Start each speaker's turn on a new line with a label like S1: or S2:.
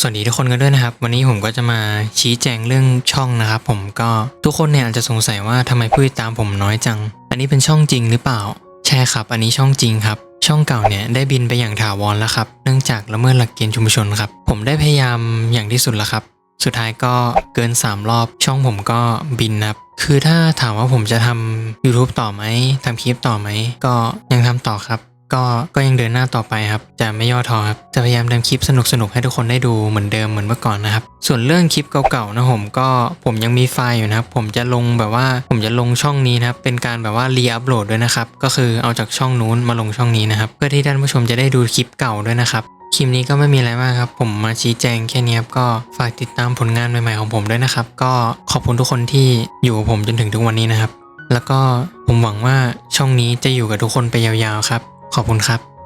S1: สวัสดีทุกคนกันด้วยนะครับ วันนี้ผมก็จะมาชี้แจงเรื่องช่องนะครับ ผมก็ทุกคนเนี่ยอาจจะสงสัยว่าทำไมผู้ติดตามผมน้อยจัง อันนี้เป็นช่องจริงหรือเปล่า ใช่ครับ อันนี้ช่องจริงครับ ช่องเก่าเนี่ยได้บินไปอย่างถาวรแล้วครับ เนื่องจากละเมิดหลักเกณฑ์ชุมชนครับ ผมได้พยายามอย่างที่สุดแล้วครับ สุดท้ายก็เกิน 3 รอบ ช่องผมก็บินนะครับคือถ้าถามว่าผมจะทำ YouTube ต่อไหมทำคลิปต่อไหมก็ยังทำต่อครับ ก็ก็ยังเดินหน้าต่อไปครับ จะไม่ย่อท้อครับ จะพยายามทำคลิปสนุกๆให้ทุกคนได้ดูเหมือนเดิมเหมือนเมื่อก่อนนะครับ ส่วนเรื่องคลิปเก่าๆนะผมก็ผมยังมีไฟล์อยู่นะครับ ผมจะลงแบบว่าผมจะลงช่องนี้นะครับ เป็นการแบบว่ารีอัพโหลดด้วยนะครับ ก็คือเอาจากช่องนู้นมาลงช่องนี้นะครับ เพื่อที่ท่านผู้ชมจะได้ดูคลิปเก่าด้วยนะครับ คลิปนี้ก็ไม่มีอะไรมากครับ ผมมาชี้แจงแค่นี้ครับ ก็ฝากติดตามผลงานใหม่ๆของผมด้วยนะครับ ก็ขอบคุณทุกคนที่อยู่กับผมจนถึงทุกวันนี้นะครับ แล้วก็ผมหวังว่าช่องนี้จะอยู่กับทุกคนไปยาวๆครับ ขอบคุณครับ